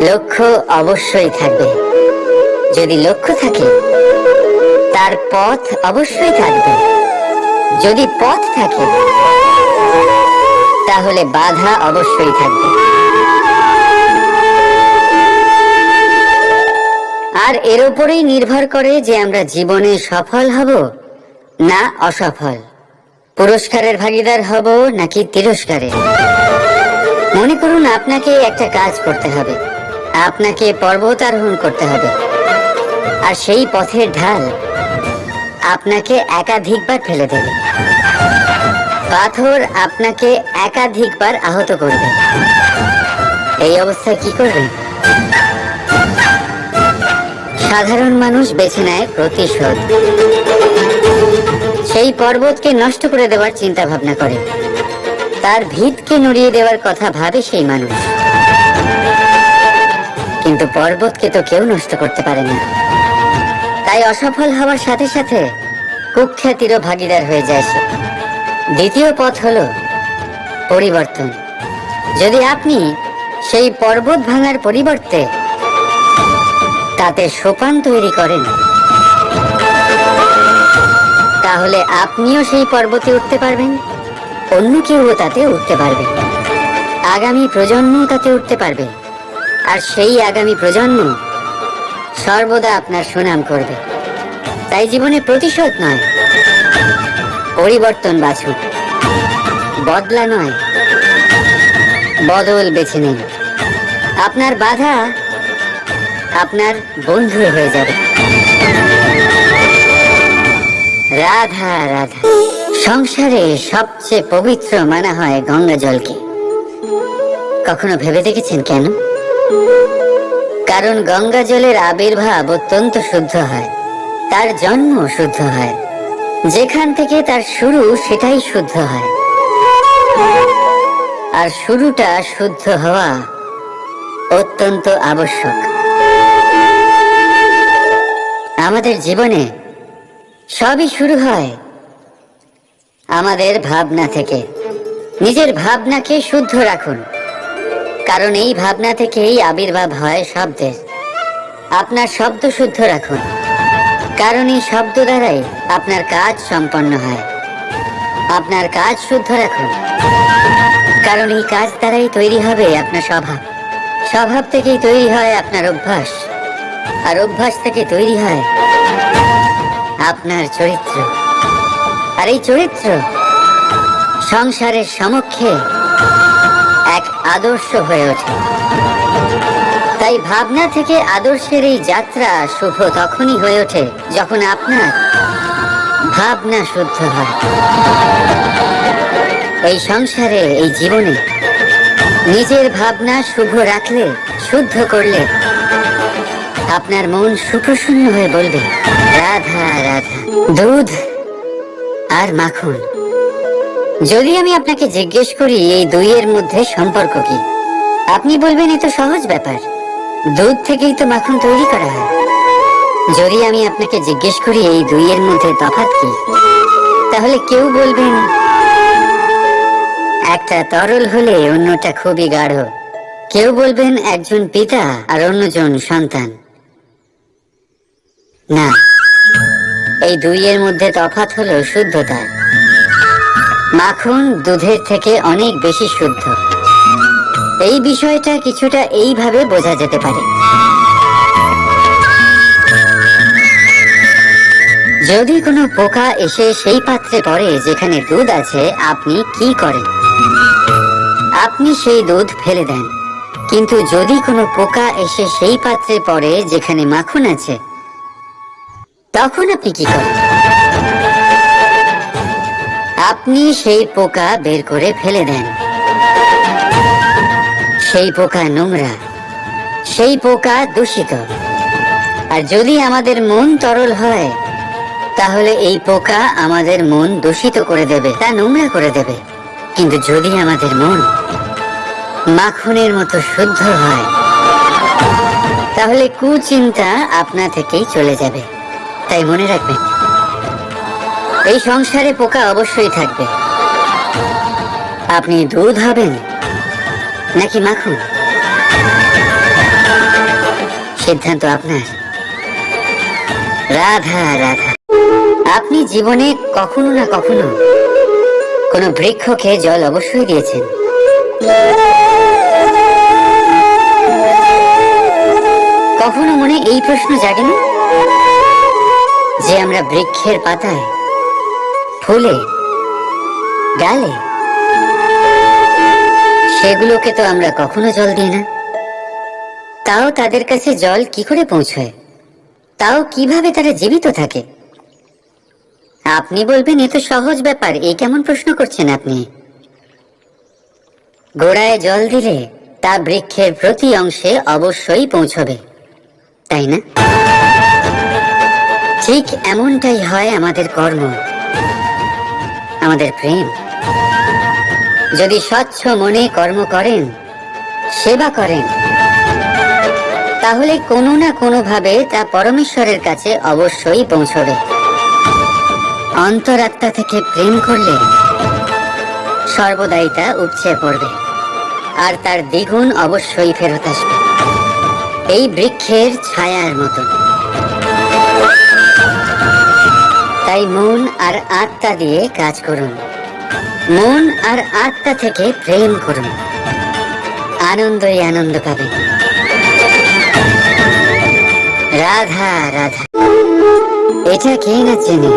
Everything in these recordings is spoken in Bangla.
লক্ষ্য অবশ্যই থাকবে। যদি লক্ষ্য থাকে, তার পথ অবশ্যই থাকবে। যদি পথ থাকে, তাহলে বাধা অবশ্যই থাকবে। আর এর উপরেই নির্ভর করে যে আমরা জীবনে সফল হব না অসফল। পুরস্কারের ভাগিদার হব নাকি তিরস্কারের। মনে করুন, আপনাকে একটা কাজ করতে হবে। আপনাকে পর্বত আরোহণ করতে হবে। আর সেই পথের ঢাল আপনাকে একাধিকবার ফেলে দেবে। পাথর আপনাকে একাধিকবার আহত করবে। এই অবস্থায় কি করবেন? সাধারণ মানুষ বেছে নেয় প্রতিশোধ। সেই পর্বতকে নষ্ট করে দেওয়ার চিন্তা ভাবনা করে। তার ভিতকে নড়িয়ে দেওয়ার কথা ভাবে সেই মানুষ। কিন্তু পর্বতকে তো কেউ নষ্ট করতে পারে না। তাই অসফল হওয়ার সাথে সাথে কুখ্যাতিরও ভাগিদার হয়ে যায় সে। দ্বিতীয় পথ হলো পরিবর্তন। যদি আপনি সেই পর্বত ভাঙার পরিবর্তে তাতে সোপান তৈরি করেন, তাহলে আপনিও সেই পর্বতে উঠতে পারবেন, অন্য কেউ তাতে উঠতে পারবে। আগামী প্রজন্ম তাতে উঠতে পারবে। আর সেই আগামী প্রজন্ম সর্বদা আপনার সুনাম করবে। তাই জীবনে প্রতিশোধ নয়, পরিবর্তন বাছুন বদলা নয়, বদল বেছে নিন। আপনার বাধা আপনার বন্ধু হয়ে যাবে। রাধা রাধা। সংসারে সবচেয়ে পবিত্র মানা হয় গঙ্গা জলকে কখনো ভেবে দেখেছেন কেন? কারণ গঙ্গা জলের আবির্ভাব অত্যন্ত শুদ্ধ হয়। তার জন্ম শুদ্ধ হয়। যেখান থেকে তার শুরু সেটাই শুদ্ধ হয়। আর শুরুটা শুদ্ধ হওয়া অত্যন্ত আবশ্যক। আমাদের জীবনে সবই শুরু হয় আমাদের ভাবনা থেকে। নিজের ভাবনাকে শুদ্ধ রাখুন। কারণ এই ভাবনা থেকেই আবির্ভাব হয় শব্দের। আপনার শব্দ শুদ্ধ রাখুন। কারণ এই শব্দ দ্বারাই আপনার কাজ সম্পন্ন হয়। আপনার কাজ শুদ্ধ রাখুন। কারণ এই কাজ দ্বারাই তৈরি হবে আপনার স্বভাব। স্বভাব থেকেই তৈরি হয় আপনার অভ্যাস। আর অভ্যাস থেকে তৈরি হয় আপনার চরিত্র। আর এই চরিত্র সংসারের সমক্ষে এক আদর্শ হয়ে ওঠে। তাই ভাবনা থেকে আদর্শের এই যাত্রা শুভ তখনই হয়ে ওঠে যখন আপনার ভাবনা শুদ্ধ হয়। এই সংসারে, এই জীবনে নিজের ভাবনা শুভ রাখলে, শুদ্ধ করলে আপনার মন সুপ্রসন্ন হয়ে বলবে, রাধা রাধা। দুধ আর মাখন। যদি আমি আপনাকে জিজ্ঞেস করি, এই দুইয়ের মধ্যে সম্পর্ক কি? আপনি বলবেন, এ তো সহজ ব্যাপার। দুধ থেকেই তো মাখন তৈরি করা হয়। যদি আমি আপনাকে জিজ্ঞেস করি, এই দুইয়ের মধ্যে তফাৎ কি? তাহলে কেউ বলবেন একটা তরল হলে অন্যটা খুবই গাঢ়। কেউ বলবেন, একজন পিতা আর অন্যজন সন্তান। না, এই দুইয়ের মধ্যে তফাৎ হলো শুদ্ধতা। মাখন দুধের থেকে অনেক বেশি শুদ্ধ। এই বিষয়টা কিছুটা এইভাবে বোঝা যেতে পারে। যদি কোনো পোকা এসে সেই পাত্রে পড়ে যেখানে দুধ আছে, আপনি কি করেন? আপনি সেই দুধ ফেলে দেন। কিন্তু যদি কোনো পোকা এসে সেই পাত্রে পড়ে যেখানে মাখন আছে, তখন আপনি কি করেন? আপনি সেই পোকা বের করে ফেলে দেন। সেই পোকা নোংরা। সেই পোকা দূষিত। আর যদি আমাদের মন তরল হয়, তাহলে এই পোকা আমাদের মন দূষিত করে দেবে, তা নোংরা করে দেবে। কিন্তু যদি আমাদের মন মাখনের মতো শুদ্ধ হয়, তাহলে কুচিন্তা আপনা থেকেই চলে যাবে। তাই মনে রাখবেন এই সংসারে পোকা অবশ্যই থাকবে। আপনি দুধ হবেন নাকি মাখন? সিদ্ধান্ত আপনার। রাধা রাধা। আপনি জীবনে কখনো না কখনো কোনো বৃক্ষকে জল অবশ্যই দিয়েছেন। কখনো মনে এই প্রশ্ন জাগে না? যে আমরা বৃক্ষের পাতায় ফুলে, ডালে? সেগুলোকে তো আমরা কখনো জল দিই না। তাও তাদের কাছে জল কি করে পৌঁছয়? তাও কীভাবে তারা জীবিত থাকে? আপনি বলবেন, এ তো সহজ ব্যাপার। এই কেমন প্রশ্ন করছেন আপনি? গোড়ায় জল দিলে তা বৃক্ষের প্রতি অংশে অবশ্যই পৌঁছবে, তাই না? ঠিক এমনটাই হয় আমাদের কর্ম। আমাদের প্রেম। যদি স্বচ্ছ মনে কর্ম করেন, সেবা করেন, তাহলে কোনো না কোনো ভাবে তা পরমেশ্বরের কাছে অবশ্যই পৌঁছবে। অন্তরাত্মা থেকে প্রেম করলে সর্বদাই তা উপচে পড়বে, আর তার দ্বিগুণ অবশ্যই ফেরত আসবে। এই বৃক্ষের ছায়ার মতো। তাই মন আর আত্মা দিয়ে কাজ করুন। মন আর আত্মা থেকে প্রেম করুন। আনন্দই আনন্দ পাবেন রাধা রাধা। এটা কে না চেনে?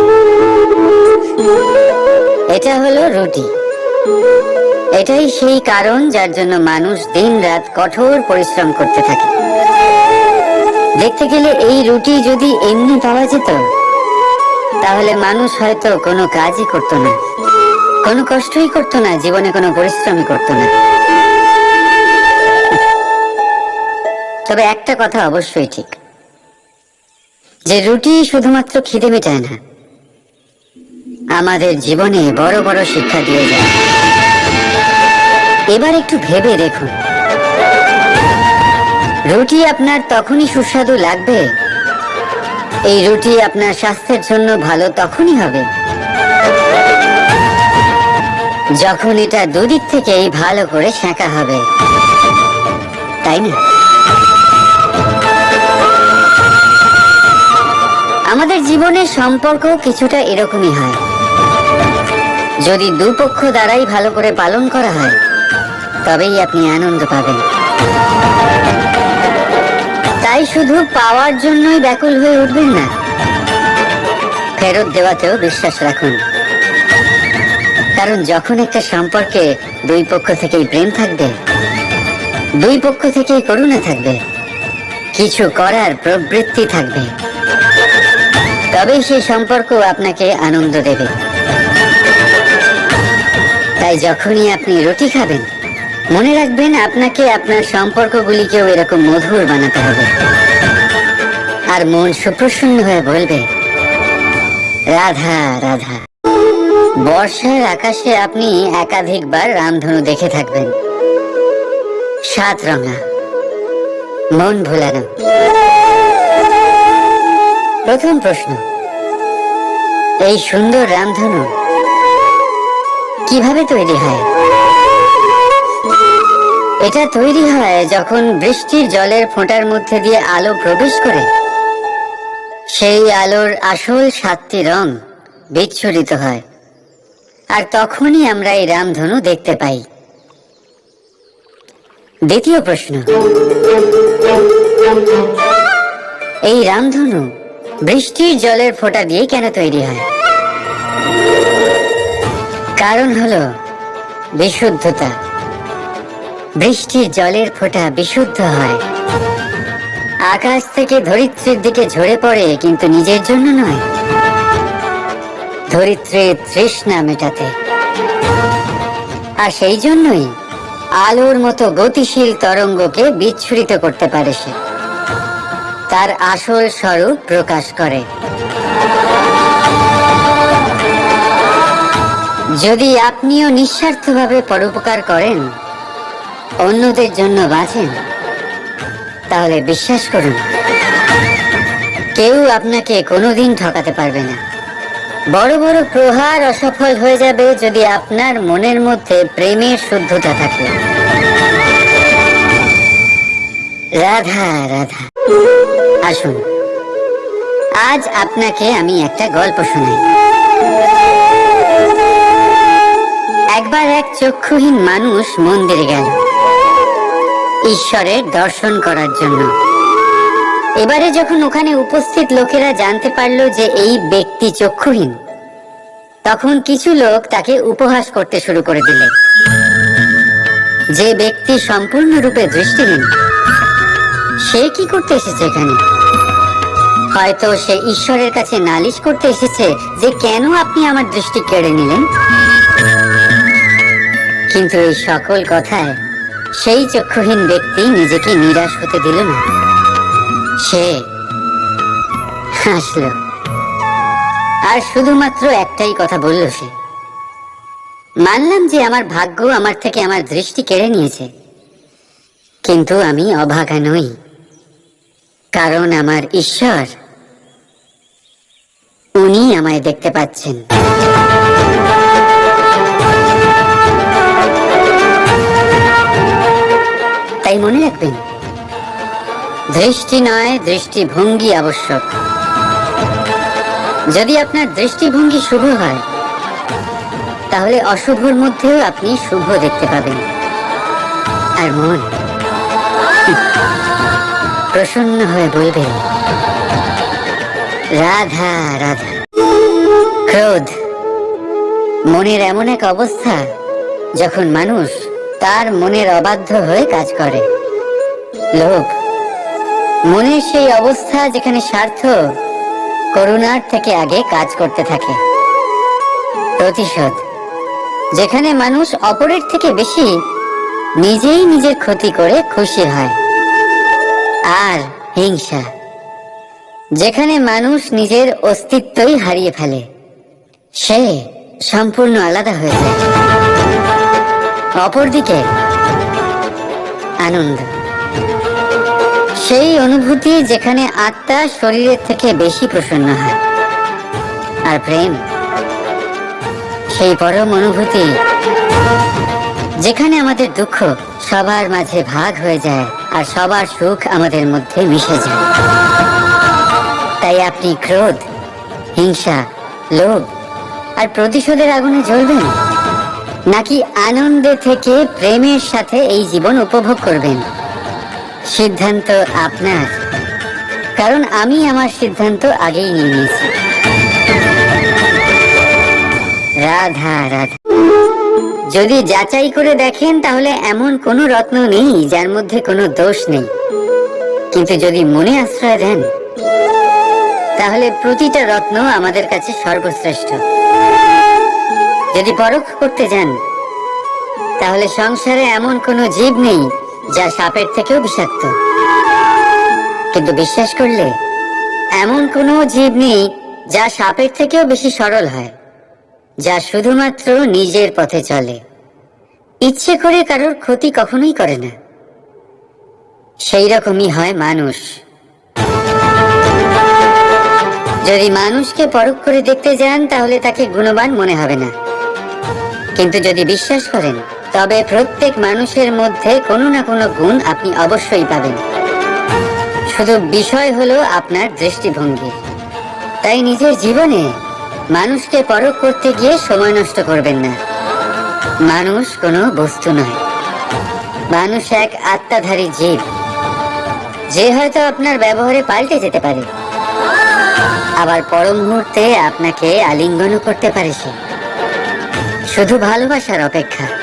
এটা হলো রুটি। এটাই সেই কারণ যার জন্য মানুষ দিন রাত কঠোর পরিশ্রম করতে থাকে। দেখতে গেলে এই রুটি যদি এমনি পাওয়া যেত তাহলে মানুষ হয়তো কোনো কাজই করতো না। কোনো কষ্টই করতো না, জীবনে কোনো পরিশ্রমই করতো না। তবে একটা কথা অবশ্যই ঠিক। যে রুটি শুধুমাত্র খিদে মেটায় না, আমাদের জীবনে বড় বড় শিক্ষা দিয়ে যায়। এবার একটু ভেবে দেখুন। রুটি আপনার তখনই সুস্বাদু লাগবে এই রুটি আপনার স্বাস্থ্যের জন্য ভালো তখনই হবে। যখন এটা দুদিক থেকেই ভালো করে সেঁকা হবে। তাই না? আমাদের জীবনের সম্পর্ক কিছুটা এরকমই হয়। যদি দুপক্ষ দ্বারাই ভালো করে পালন করা হয়, তবেই আপনি আনন্দ পাবেন। তাই শুধু পাওয়ার জন্যই ব্যাকুল হয়ে উঠবেন না। ফেরত দেওয়াতেও বিশ্বাস রাখুন। কারণ যখন একটা সম্পর্কে দুই পক্ষ থেকেই প্রেম থাকবে, দুই পক্ষ থেকেই করুণা থাকবে, কিছু করার প্রবৃত্তি থাকবে, তবেই সেই সম্পর্ক আপনাকে আনন্দ দেবে। তাই যখনই আপনি রুটি খাবেন মনে রাখবেন, আপনাকে আপনার সম্পর্কগুলিকেও এরকম মধুর বানাতে হবে। আর মন সুপ্রসন্ন হয়ে বলবে, রাধা রাধা। বর্ষার আকাশে আপনি একাধিকবার রামধনু দেখে থাকবেন। সাত রঙা, মন ভোলানো। প্রথম প্রশ্ন, এই সুন্দর রামধনু কীভাবে তৈরি হয়? এটা তৈরি হয় যখন বৃষ্টির জলের ফোঁটার মধ্যে দিয়ে আলো প্রবেশ করে। সেই আলোর আসল সাতটি রং বিচ্ছুরিত হয়। আর তখনই আমরা এই রামধনু দেখতে পাই। দ্বিতীয় প্রশ্ন। এই রামধনু বৃষ্টির জলের ফোঁটা দিয়ে কেন তৈরি হয়? কারণ হলো বিশুদ্ধতা। বৃষ্টির জলের ফোঁটা বিশুদ্ধ হয়। আকাশ থেকে ধরিত্রীর দিকে ঝরে পড়ে কিন্তু নিজের জন্য নয়। ধরিত্রীর তৃষ্ণা মেটাতে। আর সেই জন্যই আলোর মতো গতিশীল তরঙ্গকে বিচ্ছুরিত করতে পারে সে। তার আসল স্বরূপ প্রকাশ করে। যদি আপনিও নিঃস্বার্থভাবে পরোপকার করেন অন্যদের জন্য বাঁচেন। তাহলে বিশ্বাস করুন, কেউ আপনাকে কোনোদিন ঠকাতে পারবে না। বড় বড় প্রহার অসফল হয়ে যাবে যদি আপনার মনের মধ্যে প্রেমের শুদ্ধতা থাকে। রাধা রাধা। আসুন, আজ আপনাকে আমি একটা গল্প শোনাই। একবার এক চক্ষুহীন মানুষ মন্দিরে গেল। ঈশ্বরের দর্শন করার জন্য। এবারে যখন ওখানে উপস্থিত লোকেরা জানতে পারল যে এই ব্যক্তি চক্ষুহীন, তখন কিছু লোক তাকে উপহাস করতে শুরু করে দিলে। যে ব্যক্তি সম্পূর্ণরূপে দৃষ্টিহীন, সে কি করতে এসেছে এখানে? হয়তো সে ঈশ্বরের কাছে নালিশ করতে এসেছে যে কেন আপনি আমার দৃষ্টি কেড়ে নিলেন? কিন্তু এই সকল কথায় সেই চক্ষুহীন ব্যক্তি নিজেকে নিরাশ হতে দিল না। সে হাসল। আর শুধুমাত্র একটাই কথা বলল সে। মানলাম যে আমার ভাগ্য আমার থেকে আমার দৃষ্টি কেড়ে নিয়েছে। কিন্তু আমি অভাগা নই। কারণ আমার ঈশ্বর উনি আমায় দেখতে পাচ্ছেন। মনে রাখবেন। দৃষ্টি নয়, দৃষ্টিভঙ্গি আবশ্যক। যদি আপনার দৃষ্টিভঙ্গি শুভ হয়, তাহলে অশুভর মধ্যেও আপনি শুভ দেখতে পাবেন। আর মন প্রসন্ন হয়ে বলবে রাধা রাধা। ক্রোধ, মনের এমন এক অবস্থা যখন মানুষ তার মনের অবাধ্য হয়ে কাজ করে। লোভ মনের সেই অবস্থা যেখানে স্বার্থ করুণার থেকে আগে কাজ করতে থাকে। প্রতিশোধ, যেখানে মানুষ অপরের থেকে বেশি নিজেই নিজের ক্ষতি করে খুশি হয়। আর হিংসা, যেখানে মানুষ নিজের অস্তিত্বই হারিয়ে ফেলে, সে সম্পূর্ণ আলাদা হয়ে যায়। অপরদিকে আনন্দ। সেই অনুভূতি যেখানে আত্মা শরীরের থেকে বেশি প্রসন্ন হয়। আর প্রেম, সেই পরম অনুভূতি যেখানে আমাদের দুঃখ সবার মাঝে ভাগ হয়ে যায় আর সবার সুখ আমাদের মধ্যে মিশে যায়। তাই আপনি ক্রোধ, হিংসা, লোভ আর প্রতিশোধের আগুনে জ্বলবেন? নাকি আনন্দে থেকে প্রেমের সাথে এই জীবন উপভোগ করবেন? সিদ্ধান্ত আপনার। কারণ আমি আমার সিদ্ধান্ত আগেই নিয়ে নিয়েছি। রাধা রাধা। যদি যাচাই করে দেখেন, তাহলে এমন কোনো রত্ন নেই, যার মধ্যে কোনো দোষ নেই। কিন্তু যদি মনে আশ্রয় দেন, তাহলে প্রতিটা রত্ন আমাদের কাছে সর্বশ্রেষ্ঠ। যদি পরখ করতে যান, তাহলে সংসারে এমন কোনো জীব নেই যা সাপের থেকেও বিষাক্ত। কিন্তু বিশ্বাস করলে, এমন কোনো জীব নেই যা সাপের থেকেও বেশি সরল হয়, যা শুধুমাত্র নিজের পথে চলে। ইচ্ছে করে কারোর ক্ষতি কখনোই করে না। সেই রকমই হয় মানুষ। যদি মানুষকে পরখ করে দেখতে যান, তাহলে তাকে গুণবান মনে হবে না। কিন্তু যদি বিশ্বাস করেন তবে প্রত্যেক মানুষের মধ্যে কোনো না কোনো গুণ আপনি অবশ্যই পাবেন। শুধু বিষয় হলো আপনার দৃষ্টিভঙ্গি। তাই নিজের জীবনে মানুষকে পরখ করতে গিয়ে সময় নষ্ট করবেন না। মানুষ কোনো বস্তু নয়। মানুষ এক আত্মাধারী জীব। যে হয়তো আপনার ব্যবহারে পাল্টে যেতে পারে। আবার পর মুহূর্তে আপনাকে আলিঙ্গনও করতে পারে সে। শুধু ভালোবাসার অপেক্ষা।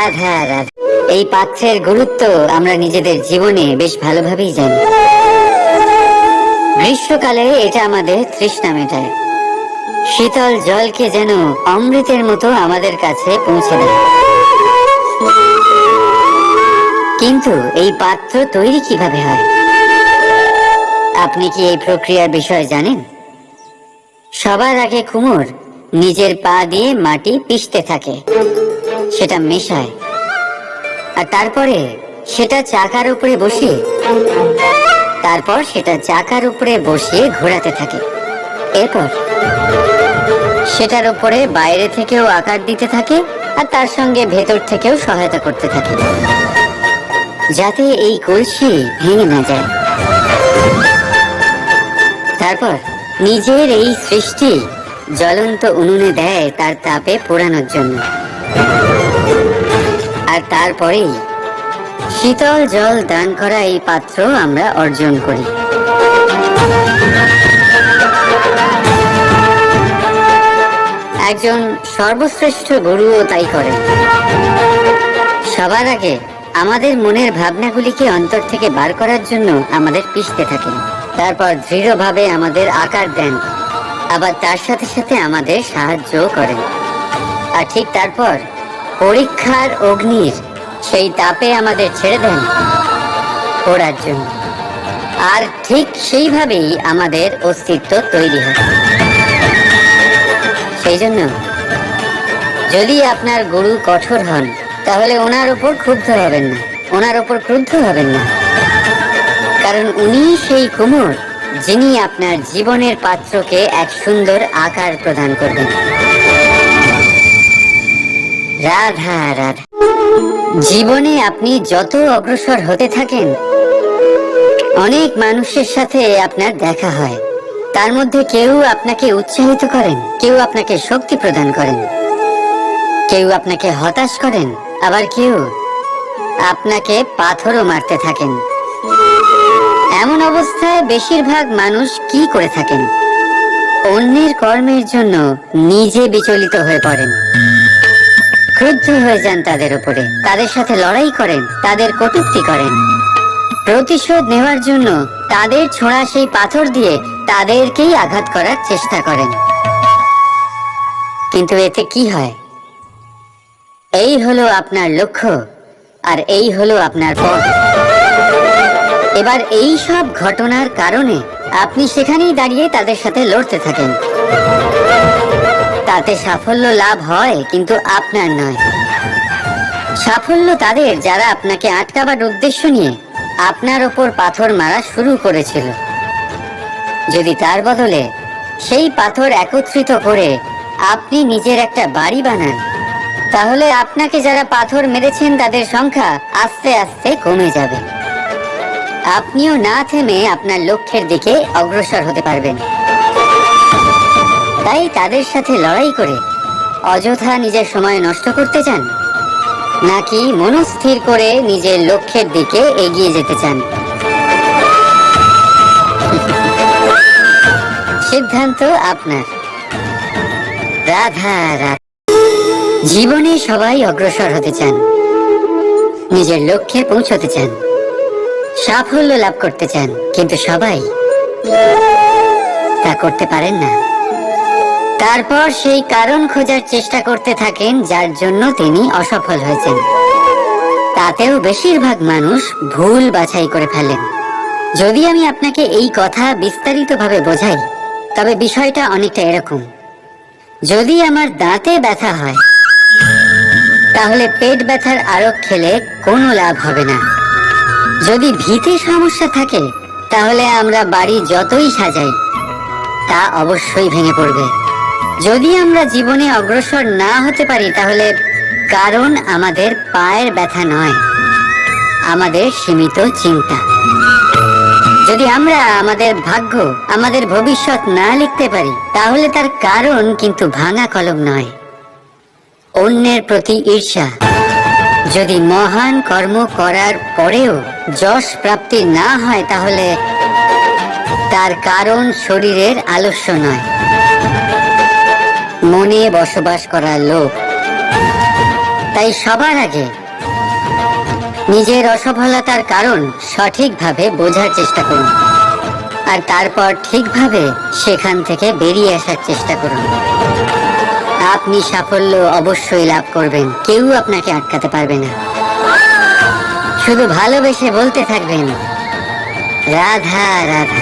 রাধা রাধা। এই পাত্রের গুরুত্ব আমরা নিজেদের জীবনে বেশ ভালোভাবেই জানি। গ্রীষ্মকালে এটা আমাদের তৃষ্ণা মেটায়। শীতল জলকে যেন অমৃতের মতো আমাদের কাছে পৌঁছে দেয়। কিন্তু এই পাত্র তৈরি কীভাবে হয়? আপনি কি এই প্রক্রিয়ার বিষয়ে জানেন? সবার আগে কুমোর নিজের পা দিয়ে মাটি পিষতে থাকে। সেটা মেশায়। আর তারপরে সেটা চাকার উপরে বসিয়ে, তারপর সেটা চাকার উপরে বসিয়ে ঘোরাতে থাকে। এরপর সেটার উপরে বাইরে থেকেও আকার দিতে থাকে আর তার সঙ্গে ভেতর থেকেও সহায়তা করতে থাকে, যাতে এই কলসি ভেঙে না যায়। তারপর নিজের এই সৃষ্টি জ্বলন্ত উনুনে দেয় তার তাপে পোড়ানোর জন্য। আর তারপরেই শীতল জল দান করা এই পাত্র আমরা অর্জন করি। একজন সর্বশ্রেষ্ঠ গুরুও তাই করেন। সবার আগে আমাদের মনের ভাবনাগুলিকে অন্তর থেকে বার করার জন্য আমাদের পিষতে থাকেন। তারপর দৃঢ়ভাবে আমাদের আকার দেন। আবার তার সাথে সাথে আমাদের সাহায্য করেন। আর ঠিক তারপর পরীক্ষার অগ্নির সেই তাপে আমাদের ছেড়ে দেন পড়ার জন্য আর ঠিক সেইভাবেই আমাদের অস্তিত্ব তৈরি হয়। সেই জন্য যদি আপনার গুরু কঠোর হন, তাহলে ওনার উপর ক্ষুব্ধ হবেন না, ওনার ওপর ক্রুদ্ধ হবেন না। কারণ উনি সেই কুমোর যিনি আপনার জীবনের পাত্রকে এক সুন্দর আকার প্রদান করবেন। রাধা রাধা। জীবনে আপনি যত অগ্রসর হতে থাকেন, অনেক মানুষের সাথে আপনার দেখা হয়। তার মধ্যে কেউ আপনাকে উৎসাহিত করেন, কেউ আপনাকে শক্তি প্রদান করেন, কেউ আপনাকে হতাশ করেন, আবার কেউ আপনাকে পাথরও মারতে থাকেন। এমন অবস্থায় বেশিরভাগ মানুষ কি করে থাকেন? অন্যের কর্মের জন্য নিজে বিচলিত হয়ে পড়েন। ক্রুদ্ধ হয়ে যান তাদের উপরে। তাদের সাথে লড়াই করেন, তাদের কটূক্তি করেন। প্রতিশোধ নেওয়ার জন্য তাদের ছোড়া সেই পাথর দিয়ে তাদেরকেই আঘাত করার চেষ্টা করেন। কিন্তু এতে কি হয়? এই হলো আপনার লক্ষ্য, আর এই হলো আপনার পথ। এবার এই সব ঘটনার কারণে আপনি সেখানেই দাঁড়িয়ে তাদের সাথে লড়তে থাকেন। তাতে সাফল্য লাভ হয়, কিন্তু আপনার নয়। সাফল্য তাদের যারা আপনাকে আটকাবার উদ্দেশ্য নিয়ে আপনার ওপর পাথর মারা শুরু করেছিল। যদি তার বদলে সেই পাথর একত্রিত করে আপনি নিজের একটা বাড়ি বানান, তাহলে আপনাকে যারা পাথর মেরেছেন তাদের সংখ্যা আস্তে আস্তে কমে যাবে। আপনিও না থেমে আপনার লক্ষ্যের দিকে অগ্রসর হতে পারবেন। তাই তাদের সাথে লড়াই করে অযথা নিজের সময় নষ্ট করতে চান? নাকি মনস্থির করে নিজের লক্ষ্যের দিকে এগিয়ে যেতে চান? সিদ্ধান্ত আপনার। রাধা রাধা। জীবনে সবাই অগ্রসর হতে চান। নিজের লক্ষ্যে পৌঁছতে চান। সাফল্য লাভ করতে চান, কিন্তু সবাই তা করতে পারেন না। তারপর সেই কারণ খোঁজার চেষ্টা করতে থাকেন, যার জন্য তিনি অসফল হয়েছেন। তাতেও বেশিরভাগ মানুষ ভুল বাছাই করে ফেলেন। যদি আমি আপনাকে এই কথা বিস্তারিতভাবে বোঝাই, তবে বিষয়টা অনেকটা এরকম। যদি আমার দাঁতে ব্যথা হয়, তাহলে পেট ব্যথার আরোগ খেলে কোনো লাভ হবে না। যদি ভীতি সমস্যা থাকে, তাহলে আমরা বাড়ি যতই সাজাই, তা অবশ্যই ভেঙে পড়বে। যদি আমরা জীবনে অগ্রসর না হতে পারি, তাহলে কারণ আমাদের পায়ের ব্যথা নয়। আমাদের সীমিত চিন্তা। যদি আমরা আমাদের ভাগ্য, আমাদের ভবিষ্যৎ না লিখতে পারি, তাহলে তার কারণ কিন্তু ভাঙা কলম নয়। অন্যের প্রতি ঈর্ষা। যদি মহান কর্ম করার পরেও যশ প্রাপ্তি না হয়, তাহলে তার কারণ শরীরের আলস্য নয়। মনে বসবাস করা লোক। তাই সবার আগে নিজের অসফলতার কারণ সঠিকভাবে বোঝার চেষ্টা করুন। আর তারপর ঠিকভাবে সেখান থেকে বেরিয়ে আসার চেষ্টা করুন। আপনি সাফল্য অবশ্যই লাভ করবেন, কেউ আপনাকে আটকাতে পারবে না। শুধু ভালোবেসে বলতে থাকবেন, রাধা রাধা।